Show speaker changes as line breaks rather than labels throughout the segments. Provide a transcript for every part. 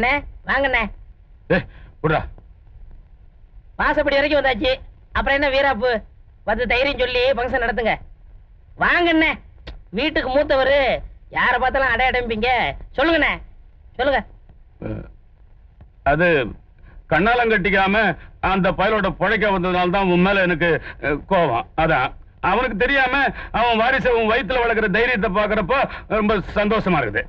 அண்ணே வாங்கண்ணே.
விடுறா
வாசப்படி வரைக்கும் வந்தாச்சு. அப்புறம் என்ன வீராப்பு? வந்து தைரியம் சொல்லி ஃபங்க்ஷன் நடத்துங்க. வாங்கண்ணே. வீட்டுக்கு மூத்தவர். யாரை பார்த்தாலும் அடை அடைம்பிங்க. சொல்லுங்கண்ணே. சொல்லுங்க.
அது கண்ணாலம் கட்டிக்காம அந்த பயலோட புழைக்க வந்ததுனால தான் உன் மேல எனக்கு கோவம் அதான். அவனுக்கு தெரியாம அவன் வாரிசை உன் வயித்துல வளர்க்குற தைரியத்தை பாக்குறப்போ ரொம்ப சந்தோஷமா இருக்குது.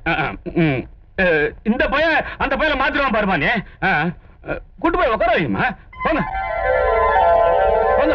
இந்த பையன் அந்த பையனை மாத்திரம் பாருமானே நீ. கூட்டு போய் உட்கார வையுமா? போங்க. போங்க.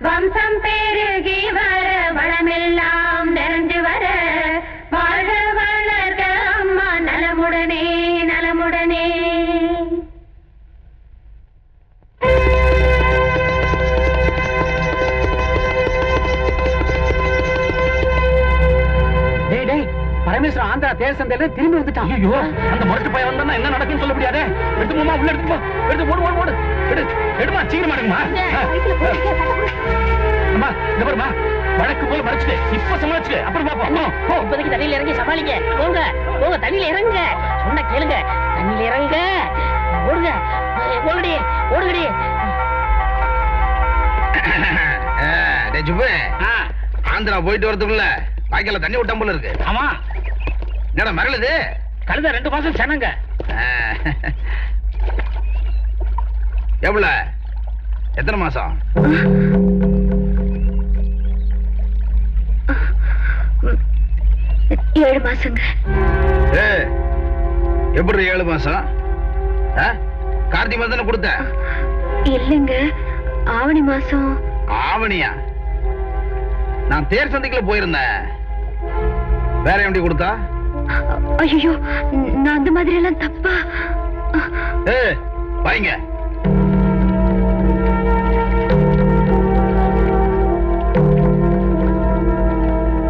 வம்சம் பெருகி வர வளமெல்லாம்
ஆந்திரா தேர் சந்தையில திரும்பி வந்துட்டான்.
ஐயோ அந்த முரட்டு பையன் வந்தா என்ன நடக்கும்னு சொல்ல முடியாதே? எடுத்து போமா உள்ள எடுத்து போ. எடுத்து ஓடு ஓடு ஓடு. எடு எடுமா சீக்கிரமா எடுமா அம்மா இந்த பாருமா வழக்கு போல மறைச்சிட்டு இப்ப சமாளிச்சுட்டு அப்புறம் பாப்போம். போ, போ
இப்போதைக்கு தண்ணியில இறங்கி சமாளிங்க. போங்க போங்க தண்ணியில இறங்க. சொன்ன கேளுங்க. தண்ணியில இறங்க. ஓடுங்க. ஓடுடி ஓடுங்கடி.
ஆந்திரா போயிட்டு வரதுக்குள்ள வாய்க்கால தண்ணி விட்டான் போல இருக்கு.
ஆமா.
என்னடா மரளுது
கழுத ரெண்டு மாசம் செனங்க.
எவ்வளவு? எத்தனை மாசம்?
ஏழு மாசங்க.
ஏ எப்படி ஏழு மாசம்? ஆ? கார்த்திகை மாசம் கொடுத்த?
இல்லைங்க ஆவணி மாசம்.
ஆவணியா? நான் தேர் சந்தைக்குள்ள போயிருந்தேன். வேற எப்படி கொடுத்தா?
ஐயோ நான் அந்த மாதிரி எல்லாம் தப்பா
வாங்க.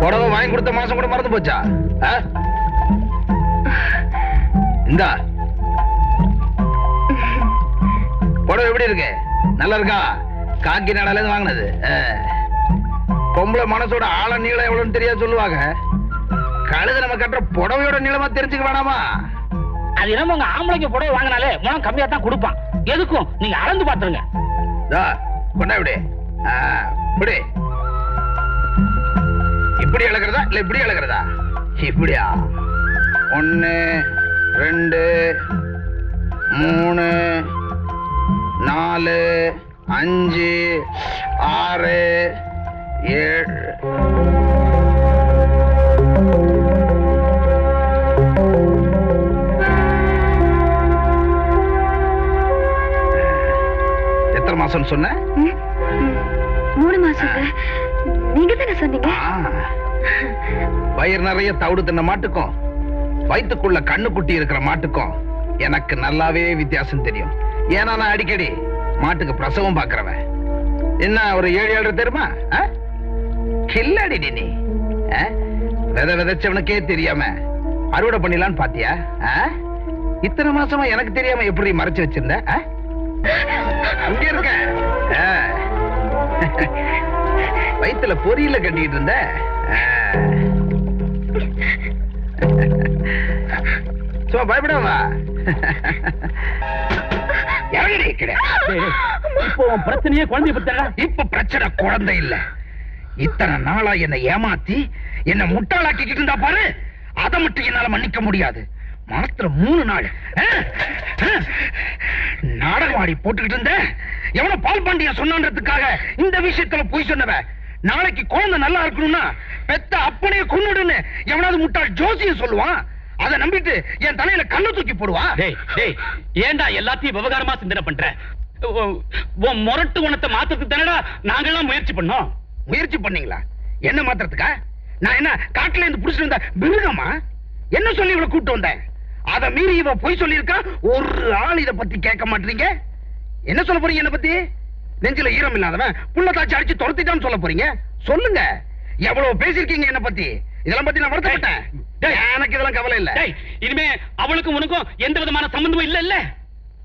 புடவை வாங்கி கொடுத்த மாசம் கூட மறந்து போச்சா? இந்தா. புடவை எப்படி இருக்கு? நல்லா இருக்கா? காக்கி நாடால இருந்து வாங்கினது பொம்பளை மனசோட ஆழ நீளம் எவ்வளவுன்னு தெரியாது சொல்லுவாங்க. கழுது நம்ம கட்டுற புடவையோட நீளமா தெரிஞ்சுக்க வேணாமா
அது என்னமோ உங்க ஆம்பளைக்கு புடவை வாங்கினாலே முனம் கம்மியா தான் கொடுப்பான். எதுக்கும்? நீங்க அளந்து பாத்துருங்க
கொண்டா ஆ, இப்படி இப்படி இழக்கிறதா இல்ல இப்படி இழக்கிறதா இப்படியா? ஒன்னு ரெண்டு மூணு நாலு அஞ்சு ஆறு ஏழு. எத்தனை மாசம் சொன்ன
மூணு மாசங்க நீங்க தானே சொன்னீங்க.
வயிறு நிறைய தவிடு தின்ன மாட்டுக்கும். வயித்துக்குள்ள கண்ணு குட்டி இருக்கிற மாட்டுக்கும். எனக்கு நல்லாவே வித்தியாசம் தெரியும். ஏன்னா நான் அடிக்கடி மாட்டுக்கு பிரசவம் பாக்குறவன் என்ன ஒரு ஏழு ஏழு தெரியுமா? கில்லாடி நீ? விதை விதைச்சவனுக்கே தெரியாம அறுவடை பண்ணிடலான்னு பாத்தியா? இத்தனை மாசமா எனக்கு தெரியாம எப்படி மறைச்சு வச்சிருந்த? ஆ? அங்க இருக்க. ஆ. வயித்துல பொரியல கட்டிட்டு இருந்த. சும்மா பயப்படாமா இறங்கடி கிடை
இப்போ உன் பிரச்சனையே குழந்தைய பத்தடா
இப்ப பிரச்சனை குழந்தை இல்ல. இத்தனை நாளா என்னை ஏமாத்தி என்ன முட்டாளாக்கிக்கிட்டு இருந்தா பாரு. அதை மட்டும் என்னால மன்னிக்க முடியாது. மாத்திர மூணு நாள்? நாடகமாடி போட்டுக்கிட்டு இருந்த? எவனோ பால் பாண்டிய சொன்னான்றதுக்காக இந்த விஷயத்துல போய் சொன்னவ? நாளைக்கு குழந்தை நல்லா இருக்கணும்னா பெத்த அப்பனையே கொன்னுடுன்னு எவனாவது முட்டாள் ஜோசிய சொல்லுவான்? அதை நம்பிட்டு என் தலையில கண்ணு தூக்கி போடுவா?
டேய் டேய் ஏன்டா எல்லாத்தையும் விவகாரமா சிந்தனை பண்ற? உன் முரட்டு குணத்தை மாத்தத்துக்கு தானடா நாங்கெல்லாம் முயற்சி பண்ணோம்.
முயற்சி பண்ணீங்களா? என்ன மாத்திரத்துக்கா நான் என்ன காட்டுல இருந்து புடிச்சிட்டு வந்த மிருகமா என்ன சொல்லி இவளை கூட்டு வந்தேன்? அத மீறி இவ பொய் சொல்லியிருக்கா? ஒரு ஆள் இத பத்தி கேட்க மாட்டீங்க. என்ன சொல்ல போறீங்க என்ன பத்தி? நெஞ்சில ஈரம் இல்லாதவன் புள்ள தாச்சி அடிச்சு துரத்திட்டான்னு சொல்ல போறீங்க. சொல்லுங்க. எவ்வளவு பேசிருக்கீங்க என்ன பத்தி? இதெல்லாம் பத்தி நான் வருத்தப்பட்டேன். எனக்கு இதெல்லாம் கவலை இல்ல.
இனிமே அவளுக்கும் உனக்கும் எந்த விதமான சம்பந்தமும் இல்ல இல்ல?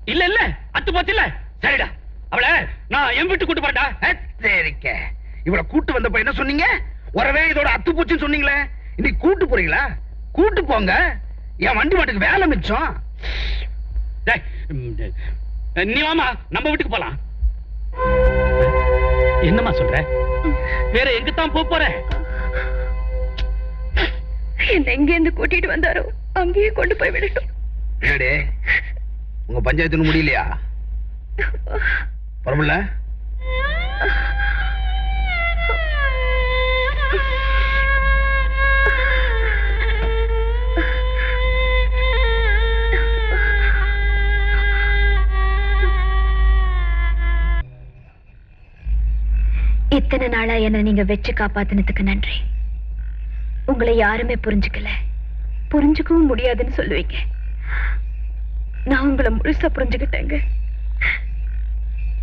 இல்ல இல்ல? அத்து போச்சு இல்ல? சரிடா. அவளை நான் என் வீட்டு கூட்டு போறேன்டா.
சரிக்க. இவளை கூட்டு வந்தப்ப என்ன சொன்னீங்க? உறவே இதோட அத்து பூச்சின்னு சொன்னீங்களே. இன்னைக்கு கூட்டு போறீங்களா? கூட்டு போங்க. என் வண்டி மாட்டுக்கு வேலை மிச்சம்.
நீ வாமா நம்ம வீட்டுக்கு போலாம். என்னம்மா சொல்ற? வேற எங்க தான் போப் போற?
என்ன எங்க இருந்து கூட்டிட்டு வந்தாரோ அங்கேயே கொண்டு போய் விடட்டும்.
என்னடே? உங்க பஞ்சாயத்து முடியலையா? பரமல்ல
இத்தனை நாளா என்ன நீங்க வச்சு காப்பாத்தினதுக்கு நன்றி. உங்களை யாருமே புரிஞ்சுக்கல. புரிஞ்சுக்கவும் முடியாதுன்னு சொல்லுவீங்க. நான் உங்களை முழுசா புரிஞ்சுக்கிட்டேங்க.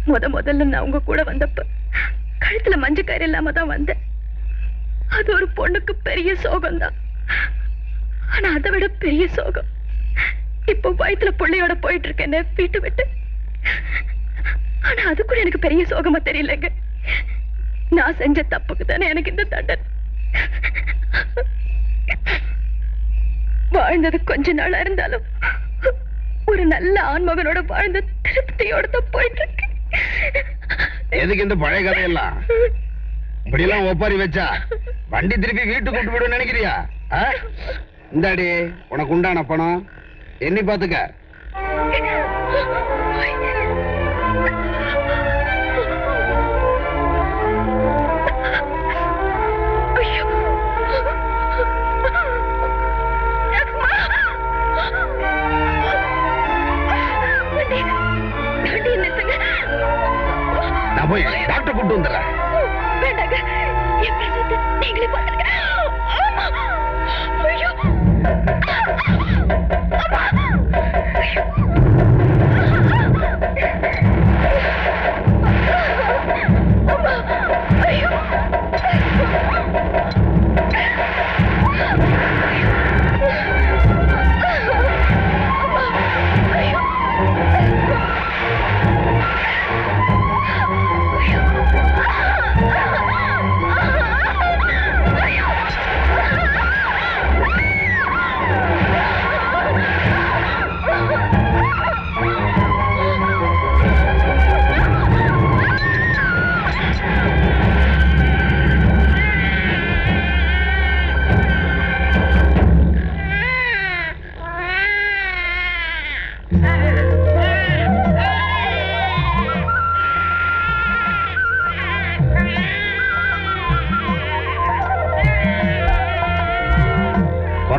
முத முதல்ல நான் உங்க கூட வந்தப்ப கழுத்துல மஞ்சக்காரி இல்லாம தான் வந்தேன். அது ஒரு பொண்ணுக்கு பெரிய சோகம்தான். ஆனா அதை விட பெரிய சோகம். இப்போ வயித்துல பிள்ளையோட போயிட்டு இருக்கேன்னு வீட்டு விட்டு. ஆனா அது கூட எனக்கு பெரிய சோகமா தெரியலங்க. நான் செஞ்ச தப்புக்கு தானே எனக்கு இந்த தண்டனை? வாழ்ந்தது கொஞ்ச நாளா இருந்தாலும் ஒரு நல்ல ஆண்மகனோட வாழ்ந்த திருப்தியோட தான் போயிட்டு இருக்கு
எதுக்கு இந்த பழைய கதையெல்லாம்? இப்படி எல்லாம் ஒப்பாரி வச்சா வண்டி திருப்பி வீட்டுக்கு கொண்டு விடுன்னு நினைக்கிறியா? ஆ? இந்தாடி உனக்கு உண்டான பணம். எண்ணி பாத்துக்க நான் போய் டாக்டர் கூட்டு வந்துடுறேன்.
வேண்டாங்க. என் பிரசவத்தை நீங்களே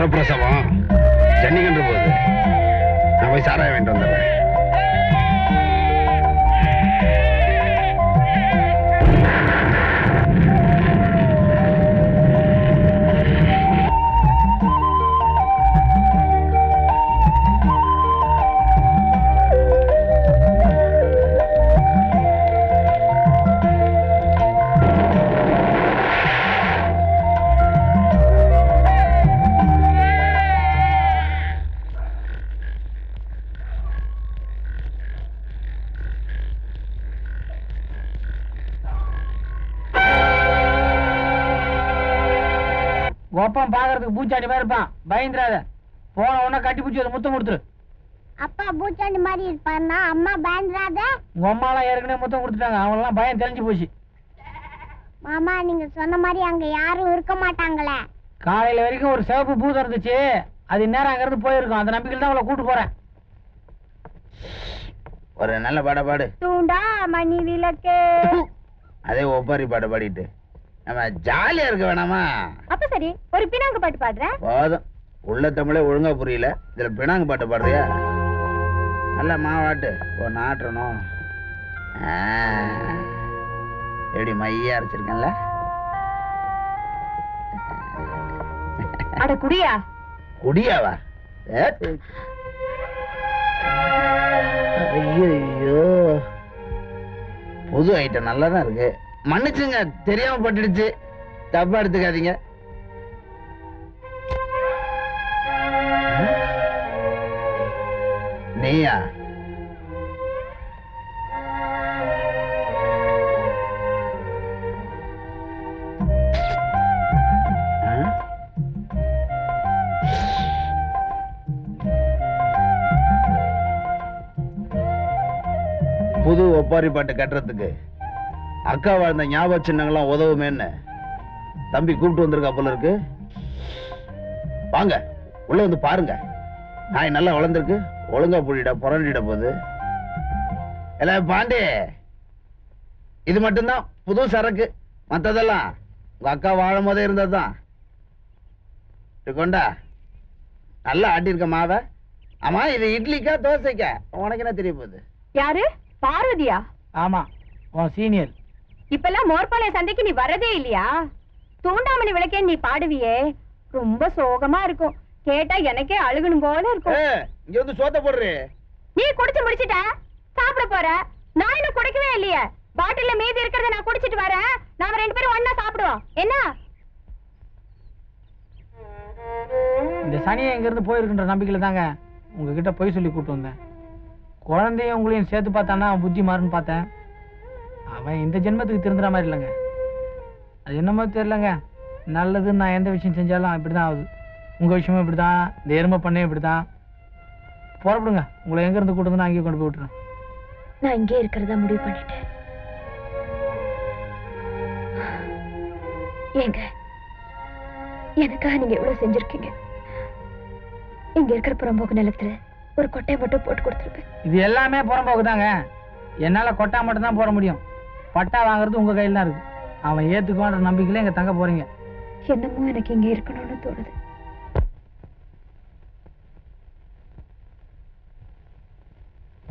வரப்பிரசவம் ஜன்னிகன்று போகுது. நான் போய் சாராய வேண்டிட்டு வந்துடுறேன்
பாக்குறதுக்கு பூச்சாண்டி மாதிரி இருப்பான். பயந்துராத போன உடனே கட்டி பிடிச்சி ஒரு முத்தம் கொடுத்துரு.
அப்பா பூச்சாண்டி மாதிரி இருப்பாருன்னா அம்மா பயந்துராத
உங்க அம்மாலாம் ஏற்கனவே முத்தம் கொடுத்துட்டாங்க. அவங்களாம் பயம் தெரிஞ்சு போச்சு.
மாமா நீங்க சொன்ன மாதிரி அங்க யாரும் இருக்க மாட்டாங்களே.
காலையில வரைக்கும் ஒரு சிவப்பு பூதம் இருந்துச்சு அது நேரம் அங்க இருந்து போயிருக்கும். அந்த நம்பிக்கையில் தான் அவளை கூட்டு போறேன்.
ஒரு நல்ல பாட பாடு.
தூண்டா மணி விளக்கே.
அதே ஒப்பாரி பாட பாடிட்டு. நம்ம ஜாலியா இருக்க வேணாமா?
அப்ப சரி ஒரு பினாங்கு பாட்டு பாடுறேன்.
போதும். உள்ள தமிழே ஒழுங்கா புரியல. இதுல பினாங்கு பாட்டு பாடுறியா? நல்ல மாவாட்டு. ஓ நாட்டணும். எப்படி மையா அரைச்சிருக்கேன்ல.
அட குடியா.
குடியாவா? ஐயோ புது ஐட்டம் நல்லா தான் இருக்கு. மன்னிச்சுங்க தெரியாம பட்டுடுச்சு. தப்பா எடுத்துக்காதீங்க. நீயா? புது ஒப்பாரி பாட்டு கட்டுறதுக்கு அக்கா வாழ்ந்த ஞாபக சின்னங்கள்லாம் உதவுமேன்னு தம்பி கூப்பிட்டு வந்திருக்கா போல இருக்கு. வாங்க உள்ள வந்து பாருங்க. நாய் நல்லா வளர்ந்துருக்கு. ஒழுங்கா புடிடா புரண்டிட போகுது. இல்ல பாண்டி இது மட்டும்தான் புது சரக்கு. மத்ததெல்லாம் உங்க அக்கா வாழும் போதே இருந்ததுதான். இது கொண்டா நல்லா ஆட்டியிருக்க மாவை. ஆமா இது இட்லிக்கா தோசைக்கா? உனக்கு என்ன தெரிய போகுது?
யாரு? பார்வதியா?
ஆமா உன் சீனியர்.
இப்பெல்லாம் மோர்பாளைய சந்தைக்கு நீ வரதே இல்லையா? தூண்டாமணி விளக்கே நீ பாடுவியே. ரொம்ப சோகமா இருக்கும். கேட்டா எனக்கே அழுகணும் போல இருக்கும்.
இங்க வந்து சோத்த போடுறே.
நீ குடிச்சு முடிச்சிட்ட? சாப்பிட போற? நான் இன்னும் குடிக்கவே இல்லையே. பாட்டில்ல மீதி இருக்கிறத நான் குடிச்சிட்டு வரேன். நாம ரெண்டு பேரும் ஒண்ணா சாப்பிடுவோம். என்ன?
இந்த சனியை இங்க இருந்து போயிருக்குன்ற நம்பிக்கையில தாங்க உங்ககிட்ட பொய் சொல்லி கூட்டு வந்தேன். குழந்தையும் உங்களையும் சேர்த்து பார்த்தானா புத்தி மாறுன்னு பார்த்தேன். அவன் இந்த ஜென்மத்துக்கு திருந்துற மாதிரி இல்லைங்க. அது என்னமோ தெரியலங்க. நல்லது நான் எந்த விஷயம் செஞ்சாலும் இப்படிதான் ஆகுது. உங்க விஷயமும் இப்படிதான் இந்த எருமை பண்ணையும் இப்படிதான். புறப்படுங்க. உங்களை எங்க இருந்து கூட்டு வந்து நான் அங்கேயே கொண்டு போய் விட்டுறேன்.
நான் இங்கே இருக்கிறதா முடிவு பண்ணிட்டேன். ஏங்க எனக்காக நீங்க எவ்வளவு செஞ்சிருக்கீங்க. இங்க இருக்கிற புறம்போக்கு நிலத்துல ஒரு கொட்டையை மட்டும் போட்டு கொடுத்துருப்பேன்
இது எல்லாமே புறம்போக்கு தாங்க என்னால கொட்டா மட்டும் தான் போட முடியும். பட்டா வாங்குறது உங்க கையில தான் இருக்கு. அவன் ஏத்துக்குவான்ற நம்பிக்கையில இங்க தங்க போறீங்க.
என்னமோ எனக்கு இங்க இருக்கணும்னு தோணுது.